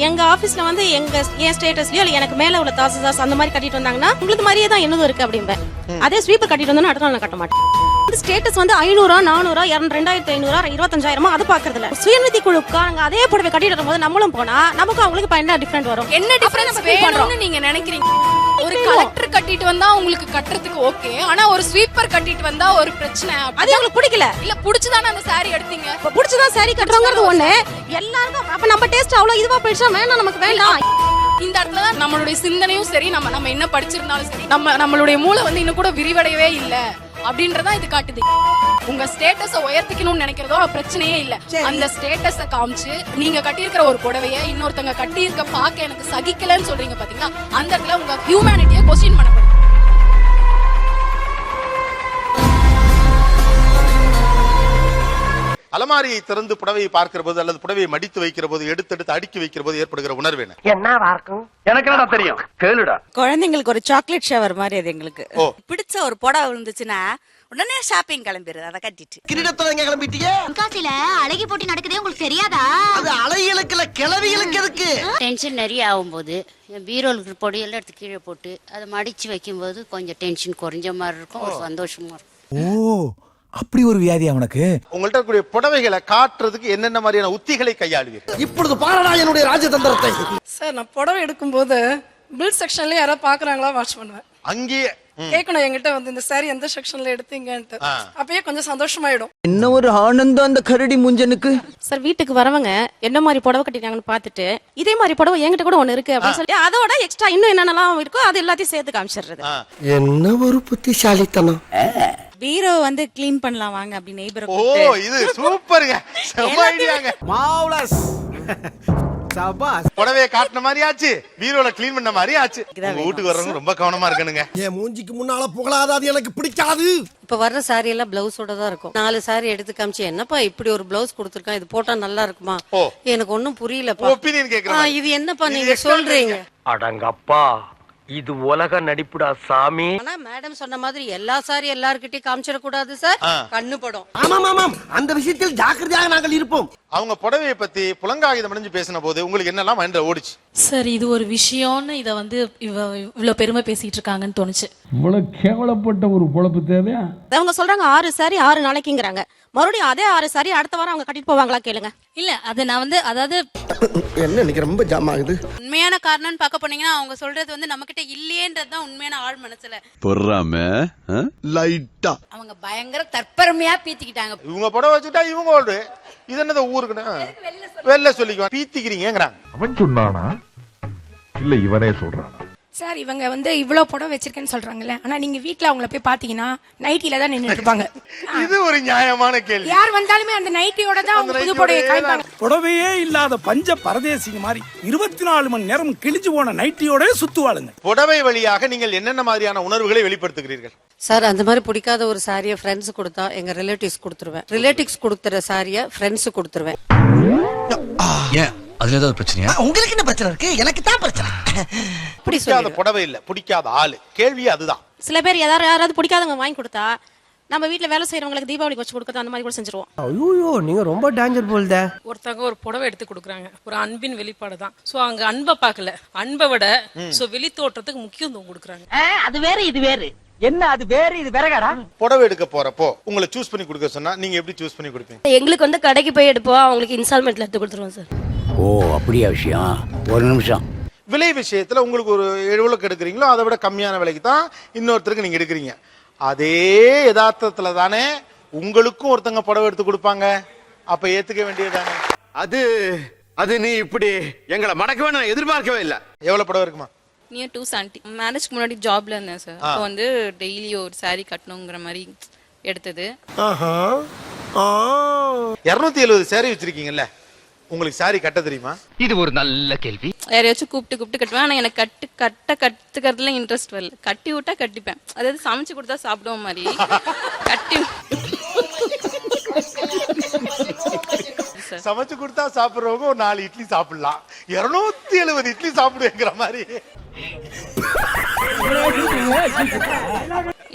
எங்க ஆபீஸ்ல வந்து எங்க என் ஸ்டேட்டஸ்லயோ இல்ல எனக்கு மேல உள்ள தாசில்தார்ஸ் அந்த மாதிரி கட்டிட்டு வந்தாங்கன்னா உங்களுக்கு மாதிரியே தான் என்னதும் இருக்கு அப்படிம்பேன் அதே ஸ்வீப்பர் கட்டிட்டு வந்தா அடுத்த நாள் நான் கட்ட மாட்டேன். ஸ்டேட்டஸ் வந்து ஐநூறா நானூறா ரெண்டாயிரத்தி ஐநூறா இருபத்தஞ்சாயிரமா அது பாக்குறது இல்ல சுயநிதி குழுக்காரங்க அதே புடவை கட்டிட்டு வரும்போது நம்மளும் போனா நமக்கும் அவங்களுக்கு என்ன டிஃபரெண்ட் வரும். என்ன டிஃபரன்ஸ் நீங்க நினைக்கிறீங்க? ஒரு கலெக்டர் கட்டிட்டு வந்தா உங்களுக்கு கட்டுறதுக்கு ஓகே ஆனா ஒரு ஸ்வீப்பர் கட்டிட்டு வந்தா ஒரு பிரச்சனை. அது அவங்களுக்கு பிடிக்கல. இல்ல புடிச்சுதானே அந்த saree எடுத்தீங்க? இப்ப பிடிச்சதா சாரி கட்டுறோங்கிறது ஒண்ணு. எல்லாருக்கும் அப்ப நம்ம டேஸ்ட் அவ்வளவு இதுவா போயிடுச்சா? வேணாம் நமக்கு வேண்டாம். இந்த இடத்துல தான் நம்மளுடைய சிந்தனையும் சரி நம்ம நம்ம என்ன படிச்சிருந்தாலும் சரி. நம்ம நம்மளுடைய மூளை வந்து இன்னும் கூட விரிவடையவே இல்ல. அப்படின்றதா இது காட்டுது. உங்க ஸ்டேட்டஸ உயர்த்திக்கணும்னு நினைக்கிறதோ பிரச்சனையே இல்ல. அந்த ஸ்டேட்டஸ காமிச்சு நீங்க கட்டியிருக்கிற ஒரு புடவைய இன்னொருத்தங்க கட்டியிருக்க பார்க்க எனக்கு சகிக்கலன்னு சொல்றீங்க பாத்தீங்களா? அந்த இடத்துல உங்க ஹியூமனிட்டியை கொஸ்டின் அலமாரியை திறந்து புடவையை பார்க்கிற போது அல்லது புடவையை மடித்து வைக்கிற போது எடுத்தெடுத்து அடுக்கி வைக்கிற போது ஏற்படுகிற உணர்வு என்ன என்னவா இருக்கும் எனக்கு என்னடா தெரியும்? கேளுடா. குழந்தைங்களுக்கு ஒரு சாக்லேட் ஷவர் மாதிரி அது எங்களுக்கு. பிடிச்ச ஒரு புடவை இருந்துச்சுன்னா உடனே ஷாப்பிங் கிளம்பிடுது அதை கட்டிட்டு. கிரீடத்துல கிளம்பிட்டீங்க? தென்காசியில அழகி போட்டி நடக்குதே உங்களுக்கு தெரியாதா? அது அலைகளுக்குல கிளவிகளுக்கு எதுக்கு? டென்ஷன் நிறைய ஆகும்போது பீரோல் இருக்கிற பொடியெல்லாம் எடுத்து கீழே போட்டு அதை மடிச்சு வைக்கும்போது கொஞ்சம் டென்ஷன் குறைஞ்ச மாதிரி இருக்கும் ஒரு சந்தோஷமா இருக்கும். ஓ அப்படி ஒரு வியாதி அவனுக்கு? உங்கள்ட்ட இருக்கக்கூடிய புடவைகளை காட்டுறதுக்கு என்னென்ன மாதிரியான உத்திகளை கையாளுவீர்கள்? இப்பொழுது பாரடா என்னுடைய ராஜதந்திரத்தை. சார் நான் புடவை எடுக்கும்போது பில் செக்ஷன்ல யாராவது பாக்குறாங்களா வாட்ச் பண்ணுவேன். அங்கேயே கேட்கணும் என்கிட்ட வந்து இந்த சாரி எந்த செக்ஷன்ல எடுத்தீங்கன்ட்டு. அப்பயே கொஞ்சம் சந்தோஷமாயிடும். என்ன ஒரு ஆனந்தம் அந்த கரடி முஞ்சனுக்கு? சார் வீட்டுக்கு வரவங்க என்ன மாதிரி புடவை கட்டிட்டாங்கன்னு பார்த்துட்டு இதே மாதிரி புடவை என்கிட்ட கூட ஒண்ணு இருக்கு அப்படின்னு சொல்லி அதோட எக்ஸ்ட்ரா இன்னும் என்னென்னலாம் இருக்கோ அது எல்லாத்தையும் சேர்த்து காமிச்சிடுறது. என்ன ஒரு புத்திசாலித்தனம். பீரோ வந்து க்ளீன் பண்ணலாம் வாங்க அப்படி நெய்பரை ஓ இது சூப்பருங்க செம்ம ஐடியாங்க மாவுலஸ் சபாஸ் புடவையை காட்டின மாதிரி ஆச்சு. பீரோல க்ளீன் பண்ண மாதிரி ஆச்சு. உங்க வீட்டுக்கு வர்றவங்க ரொம்ப கவனமா இருக்கணுங்க. என் மூஞ்சிக்கு முன்னால புகழாத அது எனக்கு பிடிக்காது. இப்ப வர்ற சாரி எல்லாம் பிளவுஸோட தான் இருக்கும். நாலு சாரி எடுத்து காமிச்சு என்னப்பா இப்படி ஒரு பிளவுஸ் கொடுத்துருக்கான்? இது போட்டா நல்லா இருக்குமா. எனக்கு ஒண்ணும் புரியலப்பா. ஒப்பீனியன் கேக்குறேன் இது என்னப்பா நீங்க சொல்றீங்க? அடங்கப்பா. இது உலக நடிப்புடா சாமி. ஆனா மேடம் சொன்ன மாதிரி எல்லா சாரி எல்லார்கிட்டயும் காமிச்சிடக்கூடாது சார் ஆ. கண்ணு படும். ஆமாம் ஆமாம் அந்த விஷயத்தில் ஜாக்கிரதையாக நாங்கள் இருப்போம். அவங்க புடவையை பத்தி புலங்காகிதம் அடைஞ்சு பேசின போது உங்களுக்கு என்னெல்லாம் மைண்ட்ல ஓடிச்சு? சார் இது ஒரு விஷயம்னு இத வந்து இவ இவ்வளவு பெருமை பேசிட்டு இருக்காங்கன்னு தோணுச்சு. இவ்வளவு கேவலப்பட்ட ஒரு பொழப்பு தேவையா? அவங்க சொல்றாங்க ஆறு சாரி ஆறு நாளைக்குங்கிறாங்க. மறுபடியும் அதே ஆறு சாரி அடுத்த வாரம் அவங்க கட்டிட்டு போவாங்களா கேளுங்க. இல்ல அது நான் வந்து அதாவது என்ன இன்னைக்கு ரொம்ப ஜாம் ஆகுது? உண்மையான காரணம்னு பார்க்க போனீங்கன்னா அவங்க சொல்றது வந்து நம்ம கிட்ட இல்லையன்றது தான் உண்மையான ஆள் மனசுல. பொறாம லைட்டா. அவங்க பயங்கர தற்பெருமையா பீத்திக்கிட்டாங்க. இவங்க புடவை வச்சுட்டா இவங்க ஓடு. இது என்னது ஊருக்குன்னு? வெளில சொல்லிக்குவாங்க. பீத்திக்கிறீங்கிறாங்க அவன் சொன்னானா? இல்ல இவனே சொல்றானா? சார் இவங்க வந்து இவ்வளவு புடவை வச்சிருக்கேன்னு சொல்றாங்கல்ல. ஆனா நீங்க வீட்ல அவங்கள போய் பாத்தீங்கன்னா நைட்டில தான் நின்னுட்டு இருப்பாங்க. இது ஒரு நியாயமான கேள்வி. யார் வந்தாலுமே அந்த நைட்டியோட தான் அவங்க புது புடவையை காமிப்பாங்க. புடவையே இல்லாத பஞ்ச பரதேசிங்க மாதிரி இருபத்தி நாலு மணி நேரம் கிழிஞ்சு போன நைட்டியோட சுத்துவாளுங்க. புடவை வழியாக நீங்கள் என்னென்ன மாதிரியான உணர்வுகளை வெளிப்படுத்துகிறீர்கள்? சார் அந்த மாதிரி பிடிக்காத ஒரு சாரியை ஃப்ரெண்ட்ஸ் கொடுத்தா எங்க ரிலேட்டிவ்ஸ் கொடுத்துருவேன். ரிலேட்டிவ்ஸ் கொடுத்துற சாரியை ஃப்ரெண்ட்ஸ் கொடுத்துருவேன். அதுல ஏதாவது பிரச்சனையா? உங்களுக்கு என்ன பிரச்சனை இருக்கு? எனக்கு தான் பிரச்சனை. இப்படி பிடிக்காத சொல்லிடுவேன் புடவை இல்ல பிடிக்காத ஆளு. கேள்வி அதுதான். சில பேர் யாராவது யாராவது பிடிக்காதவங்க வாங்கி கொடுத்தா நம்ம வீட்ல வேலை செய்யறவங்களுக்கு தீபாவளிக்கு வச்சு கொடுக்கறது அந்த மாதிரி கூட செஞ்சிருவோம். ஐயோ நீங்க ரொம்ப டேஞ்சர் போல்தே ஒருத்தவங்க ஒரு புடவை எடுத்து கொடுக்குறாங்க. ஒரு அன்பின் வெளிப்பாடு தான். சோ அங்க அன்பை பார்க்கல. அன்பை விட சோ வெளி தோற்றத்துக்கு முக்கியத்துவம் கொடுக்குறாங்க. அது வேற இது வேறு. என்ன அது வேற இது வேறகாடா? புடவை எடுக்க போறப்போ உங்களை சூஸ் பண்ணி கொடுக்க சொன்னா நீங்க எப்படி சூஸ் பண்ணி கொடுப்பீங்க? எங்களுக்கு வந்து கடைக்கு போய் எடுப்போம் அவங்களுக்கு இன்ஸ்டால்மெண்ட்ல எடுத்து கொடுத்துருவோம் சார் ஓ அப்படியா விஷயம்? ஒரு நிமிஷம். விலை விஷயத்துல உங்களுக்கு ஒரு எவ்வளவுக்கு எடுக்கிறீங்களோ அதை விட கம்மியான விலைக்கு தான் இன்னொருத்தருக்கு நீங்க எடுக்கிறீங்க. அதே யதார்த்தத்துல தானே உங்களுக்கும் ஒருத்தங்க புடவை எடுத்து கொடுப்பாங்க. அப்ப ஏத்துக்க வேண்டியதுதானே? அது அது நீ இப்படி எங்களை மடக்கவே நான் எதிர்பார்க்கவே இல்ல. எவ்வளவு புடவை இருக்குமா? நியர் டூ சாண்டி மேரேஜ்க்கு முன்னாடி ஜாப்ல இருந்தேன் சார் அப்போ வந்து டெய்லி ஒரு saree கட்டணுங்கிற மாதிரி எடுத்தது. இருநூத்தி எழுபது சேரீ வச்சிருக்கீங்கல்ல? உங்களுக்கு சாரி கட்ட தெரியுமா? இது ஒரு நல்ல கேள்வி. யாரையாச்சும் கூப்பிட்டு கூப்பிட்டு கட்டுவேன். ஆனால் எனக்கு கட்டு கட்ட கத்துக்கிறதுல இன்ட்ரெஸ்ட் வரல. கட்டி விட்டா கட்டிப்பேன். அதாவது சமைச்சு கொடுத்தா சாப்பிடுவோம் மாதிரி. கட்டி சமைச்சு கொடுத்தா சாப்பிடுறவங்க ஒரு நாலு இட்லி சாப்பிடலாம். இருநூத்தி எழுபது இட்லி சாப்பிடுவேங்கிற மாதிரி.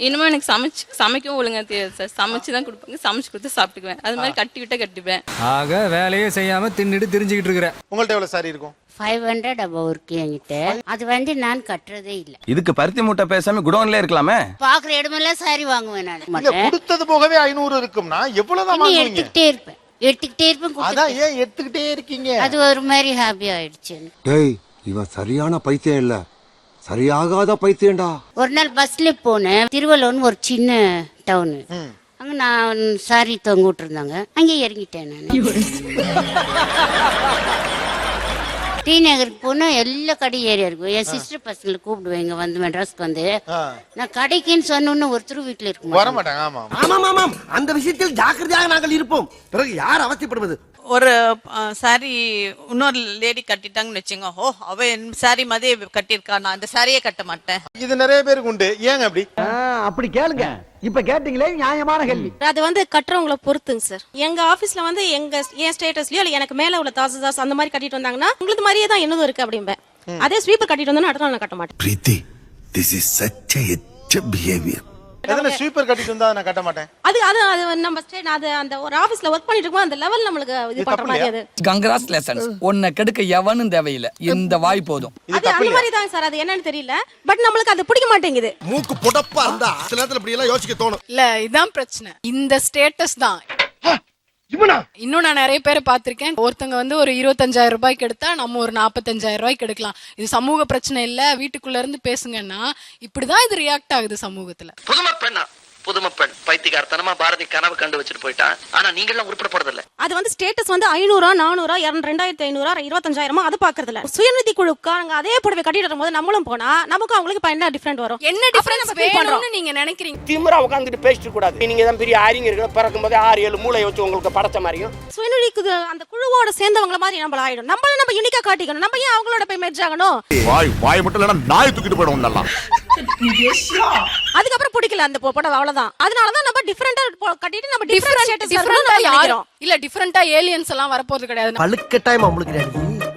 இனிமே எனக்கு சமைச்சு சமைக்கவும் ஒழுங்கா தெரியாது சார். சமைச்சு தான் கொடுப்பாங்க சமைச்சு கொடுத்து சாப்பிட்டுக்குவேன். அது மாதிரி கட்டி விட்டா கட்டிப்பேன். ஆக வேலையே செய்யாம தின்னுட்டு தெரிஞ்சுக்கிட்டு இருக்கிற. உங்கள்ட்ட எவ்வளவு சாரி இருக்கும்? ஃபைவ் ஹண்ட்ரட் அபவ் இருக்கு என்கிட்ட. அது வந்து நான் கட்டுறதே இல்ல. இதுக்கு பருத்தி மூட்டை பேசாம குடோன்ல இருக்கலாமே? பாக்குற இடமெல்லாம் சாரி வாங்குவேன் நான். கொடுத்தது போகவே ஐநூறு இருக்கும்னா எவ்வளவுதான் எடுத்துக்கிட்டே இருப்பேன். எடுத்துக்கிட்டே இருப்பேன் அதான் ஏன் எடுத்துக்கிட்டே இருக்கீங்க? அது ஒரு மாதிரி ஹாப்பி ஆயிடுச்சு. டேய் இவன் சரியான பைத்தியம் இல்ல. சரியாகாத பைத்தியம்டா. ஒரு நாள் பஸ்ல போனேன். திருவள்ளூர்னு ஒரு சின்ன டவுனு அங்க நான் சாரி தொங்க விட்டுருந்தாங்க. அங்கே இறங்கிட்டேன் நான். டி நகருக்கு போனா எல்லா கடையும் ஏரியா இருக்கும். என் சிஸ்டர் பசங்களை கூப்பிடுவேன் இங்க வந்து மெட்ராஸ்க்கு வந்து. நான் கடைக்குன்னு சொன்னோன்னு ஒருத்தர் வீட்டுல இருக்க வர மாட்டாங்க. ஆமா ஆமாம் ஆமாம். அந்த விஷயத்தில் ஜாக்கிரதையாக நாங்கள் இருப்போம். பிறகு யார் அவசியப்படுவது ஒரு சாரி இன்னொரு லேடி கட்டிட்டாங்கன்னு வச்சுங்க. ஓ அவ சாரி மாதிரி கட்டியிருக்கா. நான் அந்த சாரியே கட்ட மாட்டேன். இது நிறைய பேருக்கு உண்டு. ஏங்க அப்படி? அப்படி கேளுங்க. இப்ப கேட்டீங்களே நியாயமான கேள்வி. அது வந்து கட்டுறவங்கள பொறுத்துங்க சார் எங்க ஆபீஸ்ல வந்து எங்க என் ஸ்டேட்டஸ்லயோ இல்ல எனக்கு மேல உள்ள தாசில்தாஸ் அந்த மாதிரி கட்டிட்டு வந்தாங்கன்னா உங்களுக்கு மாதிரியே தான் என்னதும் இருக்கு அப்படிம்பேன். அதே ஸ்வீப்பர் கட்டிட்டு வந்தா அடுத்த நாள் நான் கட்ட மாட்டேன். Preethi this is such a behaviour எதனா ஸ்வீப்பர் கட்டிட்டு வந்தா நான் கட்ட மாட்டேன்? அது அது அது நம்ம ஸ்டேட் அது அந்த ஒரு ஆபீஸ்ல ஒர்க் பண்ணிட்டு இருக்கும்போது அந்த லெவல் நம்மளுக்கு இது பண்ற தப்பு மாதிரி? அது. கங்கராஸ் லெசன்ஸ் உன்னை கெடுக்க எவனும் தேவையில்லை. இந்த வாய் போதும். இது அது அந்த? மாதிரி தான் சார். அது என்னன்னு தெரியல. பட் நம்மளுக்கு அது பிடிக்க மாட்டேங்குது. மூக்கு புடப்பா இருந்தா சில நேரத்துல இப்படி எல்லாம் யோசிக்க தோணும். இல்ல இதான் பிரச்சனை. இந்த ஸ்டேட்டஸ் தான். இன்னும் நான் நிறைய பேரை பார்த்திருக்கேன். ஒருத்தங்க வந்து ஒரு இருபத்தஞ்சாயிரம் ரூபாய்க்கு எடுத்தா நம்ம ஒரு நாற்பத்தஞ்சாயிரம் ரூபாய்க்கு எடுக்கலாம். இது சமூக பிரச்சனை இல்ல வீட்டுக்குள்ள இருந்து பேசுங்கன்னா இப்படிதான் இது ரியாக்ட் ஆகுது சமூகத்துல. புதுமை பெண் பைத்தியக்காரத்தனமா பாரதி கனவு கண்டு வச்சுட்டு போயிட்டான். ஆனா நீங்க எல்லாம் உருப்பட அது வந்து ஸ்டேட்டஸ் வந்து ஐநூறா நானூறா ரெண்டாயிரத்தி ஐநூறா இருபத்தஞ்சாயிரமா அது பாக்குறது இல்ல சுயநிதி குழுக்காரங்க அதே புடவை கட்டிட்டு வரும்போது நம்மளும் போனா நமக்கு அவங்களுக்கு இப்ப என்ன டிஃபரெண்ட் வரும்? என்ன டிஃபரன்ஸ். வேணும்னு நீங்க நினைக்கிறீங்க? திமிரா உட்காந்துட்டு பேசிட்டு கூடாது. நீங்க தான் பெரிய அறிஞர்கள் பிறக்கும் போதே ஆறு ஏழு மூளை வச்சு உங்களுக்கு படைச்ச மாதிரியும். சுயநிதி கு- அந்த குழுவோட சேர்ந்தவங்கள மாதிரி நம்மள ஆயிடும். நம்மள நம்ம யூனிக்கா காட்டிக்கணும். நம்ம ஏன் அவங்களோட போய் மெர்ஜ் ஆகணும்? வாய் வாய் மட்டும் இல்லனா நாய் தூக்கிட்டு போயிடும் நல்லா. அதுக்கப்புறம் பிடிக்கல அந்த புடவை அவ்வளவுதான். அதனாலதான் நம்ம டிஃபரெண்டா கட்டிட்டு நம்ம டிஃபரெண்ட் டிஃபரெண்டா யாரும் இல்ல டிஃபரெண்டா ஏலியன்ஸ் எல்லாம் வரப்போறது கிடையாது. பழுக்கட்டாயமா உங்களுக்கு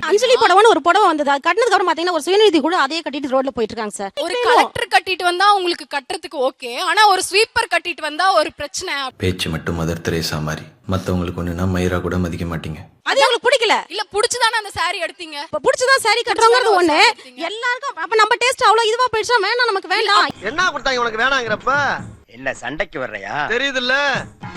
அஞ்சலி புடவைன்னு ஒரு புடவை வந்தது. அது கட்டினதுக்கு அப்புறம் பாத்தீங்கன்னா ஒரு சுயநிதி கூட அதே கட்டிட்டு ரோட்ல போயிட்டு இருக்காங்க சார். ஒரு கலெக்டர் கட்டிட்டு வந்தா உங்களுக்கு கட்டுறதுக்கு ஓகே ஆனா ஒரு ஸ்வீப்பர் கட்டிட்டு வந்தா ஒரு பிரச்சனை. பேச்சு மட்டும் மதர் தெரேசா மாதிரி. மத்தவங்களுக்கு ஒண்ணுனா மயிரா கூட மதிக்க மாட்டீங்க. அது அவங்களுக்கு பிடிக்கல? இல்ல புடிச்சுதானே அந்த saree எடுத்தீங்க? இப்ப பிடிச்சதா சாரி கட்டுறவங்கிறது ஒண்ணு. எல்லாருக்கும் அப்ப நம்ம டேஸ்ட் அவ்வளவு இதுவா போயிடுச்சா? வேணாம் நமக்கு வேண்டாம். என்ன கொடுத்தாங்க? உனக்கு வேணாங்கிறப்ப என்ன சண்டைக்கு வர்றையா? தெரியுதுல்ல?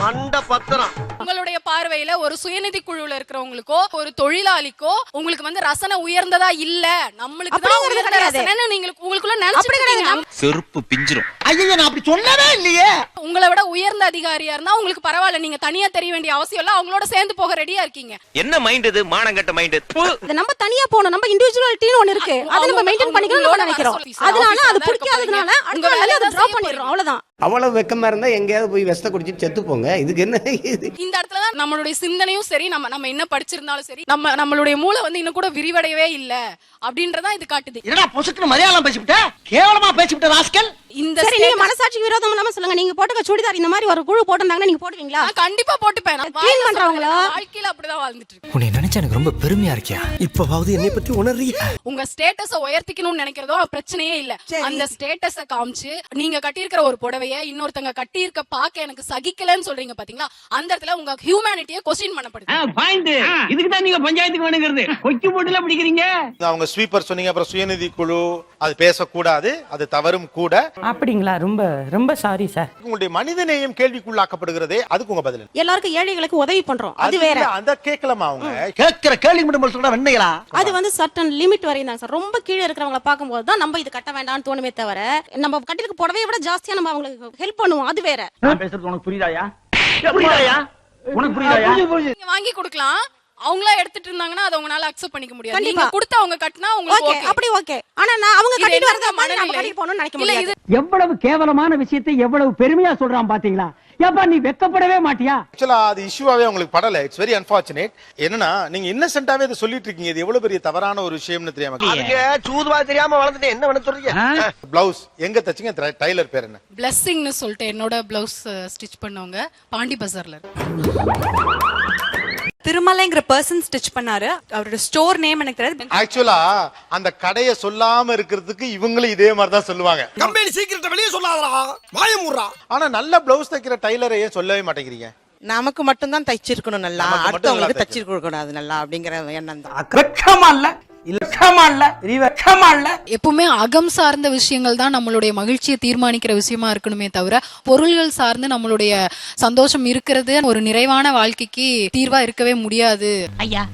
மண்ட பத்திரம். உங்களுடைய பார்வையில ஒரு சுயநிதி குழுல இருக்கிறவங்களுக்கோ ஒரு தொழிலாளிக்கோ உங்களுக்கு வந்து ரசனை உயர்ந்ததா இல்ல? நம்மளுக்கு தான் உயர்ந்த நீங்க உங்களுக்குள்ள நினைச்சிருக்கீங்க செருப்பு பிஞ்சிரும். ஐயா நான் அப்படி சொல்லவே இல்லையே. உங்களை விட உயர்ந்த அதிகாரியா இருந்தா உங்களுக்கு பரவாயில்ல. நீங்க தனியா தெரிய வேண்டிய அவசியம் இல்ல. அவங்களோட சேர்ந்து போக ரெடியா இருக்கீங்க. என்ன மைண்ட் இது? மானங்கட்ட மைண்ட் இது நம்ம தனியா போகணும். நம்ம இண்டிவிஜுவாலிட்டின்னு ஒண்ணு இருக்கு. அதை நம்ம மெயின்டைன் பண்ணிக்கணும் உங்களோட நம்ம நினைக்கிறோம். அதனால அது தான் பிடிக்காததுனால போறீங்க. வேலையை அதை டிராப் பண்ணிடுறோம். அவ்வளவுதான். அவ்வளவு வெக்கமா இருந்தா எங்கேயாவது போய் விஷத்தை குடிச்சிட்டு செத்து போங்க. இதுக்கு என்ன இது? இந்த இடத்துல தான் நம்மளுடைய சிந்தனையும் சரி நம்ம நம்ம என்ன படிச்சிருந்தாலும் சரி நம்ம நம்மளுடைய மூளை வந்து இன்னும் கூட விரிவடையவே இல்ல அப்படின்றதான் இது காட்டுது. என்னடா பொசுக்குன்னு மலையாளம் பேசிவிட்ட? கேவலமா பேசிவிட்ட ராஸ்கல்? இந்த சரி நீங்க மனசாட்சி விரோதம் இல்லாம சொல்லுங்க. நீங்க போட்டுக்க சுடிதார் இந்த மாதிரி ஒரு குழு போட்டிருந்தாங்கன்னா நீங்க போடுவீங்களா? நான் கண்டிப்பா போட்டுப்பேன். பண்றவங்களா? வாழ்க்கையில அப்படிதான் வாழ்ந்துட்டு இருக்கேன். உன்னை நினைச்சா எனக்கு ரொம்ப பெருமையா இருக்கியா? இப்பவாவது என்னை பத்தி உணர்றீங்க உங்க ஸ்டேட்டஸ உயர்த்திக்கணும்னு நினைக்கிறதோ பிரச்சனையே இல்ல. அந்த ஸ்டேட்டஸ காமிச்சு நீங்க கட்டியிருக்கிற ஒரு புடவைய இன்னொருத்தங்க கட்டியிருக்க பாக்க எனக்கு சகிக்கலன்னு சொல்றீங்க பாத்தீங்களா? அந்த இடத்துல உங்க ஹியூமனிட்டியை கொஸ்டின் பண்ணப்படுது. இதுக்கு தான் நீங்க பஞ்சாயத்துக்கு வேணுங்கிறது. கொக்கி போட்டுல பிடிக்கிறீங்க? அவங்க ஸ்வீப்பர் சொன்னீங்க அப்புறம் சுயநிதி குழு அது பேசக்கூடாது அது தவறும் கூட. அப்படிங்களா? ரொம்ப ரொம்ப சாரி சார் உங்களுடைய மனிதநேயம் கேள்விக்குள்ளாக்கப்படுகிறதே அதுக்கு உங்க பதில்? எல்லாருக்கும் ஏழைகளுக்கு உதவி பண்றோம். அது வேற. அத கேட்கலாமா அவங்க? கேட்கிற கேள்வி மட்டும் சொல்ற வெண்ணைகளா அது வந்து சர்டன் லிமிட் வரையும் தான் சார் ரொம்ப கீழே இருக்கிறவங்கள பார்க்கும்போது தான் நம்ம இது கட்ட வேண்டாம்னு தோணுமே தவிர நம்ம கட்டிருக்க புடவையை விட ஜாஸ்தியா நம்ம அவங்களுக்கு ஹெல்ப் பண்ணுவோம். அது வேற. நான் பேசுறது உனக்கு புரியுதாயா? புரியுதாயா? உனக்கு புரியுதாயா? வாங்கி கொடுக்கலாம். அவங்களா எடுத்துட்டு இருந்தாங்கன்னா அதை உங்களால அக்செப்ட் பண்ணிக்க முடியாது. நீங்க கொடுத்து அவங்க கட்டினா உங்களுக்கு ஓகே அப்படி ஓகே ஆனா நான் அவங்க கட்டிட்டு வரத மாதிரி நம்ம? கட்டிட்டு போகணும்னு நினைக்க முடியாது. எவ்வளவு கேவலமான விஷயத்தை எவ்வளவு பெருமையா சொல்றான் பாத்தீங்களா? ஏப்பா நீ வெக்கப்படவே மாட்டியா? ஆக்சுவலா அது இஷ்யூவாவே உங்களுக்கு படல. இட்ஸ் வெரி அன்பார்ச்சுனேட் என்னன்னா நீங்க இன்னசென்ட்டாவே இதை சொல்லிட்டு இருக்கீங்க. இது எவ்வளவு பெரிய தவறான ஒரு விஷயம்னு தெரியாம சூதுவா தெரியாம வளர்ந்துட்டு என்ன பண்ண சொல்றீங்க? பிளவுஸ் எங்க தச்சிங்க? டைலர் பேர் என்ன? பிளஸ்ஸிங்னு சொல்லிட்டு என்னோட பிளவுஸ் ஸ்டிச் பண்ணவங்க. பாண்டி பஜார்ல இருக்கு. திருமலைங்கிற பர்சன் ஸ்டிச் பண்ணாரு. அவரோட ஸ்டோர் நேம் எனக்கு தெரியாது. ஆக்சுவலா அந்த கடையை சொல்லாம இருக்கிறதுக்கு இவங்களும் இதே மாதிரி தான் சொல்லுவாங்க. கம்பெனி சீக்கிரத்தை வெளியே சொல்லாதடா. வாய மூடுறா. ஆனா நல்ல பிளவுஸ் தைக்கிற டைலரை ஏன் சொல்லவே மாட்டேங்கிறீங்க. நமக்கு மட்டும் தான் தச்சிருக்கணும் நல்லா. அடுத்தவங்களுக்கு தச்சிருக்க கூடாது நல்லா அப்படிங்கிற எண்ணம் தான். வெக்கமா இல்ல. எப்பவுமே அகம் சார்ந்த விஷயங்கள் தான் நம்மளுடைய மகிழ்ச்சியை தீர்மானிக்கிற விஷயமா இருக்கணுமே தவிர பொருள்கள் சார்ந்து நம்மளுடைய சந்தோஷம் இருக்கிறது ஒரு நிறைவான வாழ்க்கைக்கு தீர்வா இருக்கவே முடியாது. ஐயா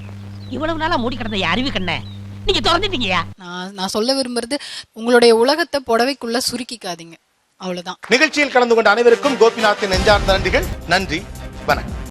இவ்வளவு நாளா மூடி கிடந்த அறிவு கண்ண நீங்க திறந்துட்டீங்கயா நான் நான் சொல்ல விரும்புறது உங்களுடைய உலகத்தை புடவைக்குள்ள சுருக்கிக்காதீங்க. அவ்வளவுதான். நிகழ்ச்சியில் கலந்து கொண்ட அனைவருக்கும் கோபிநாத்தின் நெஞ்சார்ந்த நன்றிகள். நன்றி. வணக்கம்.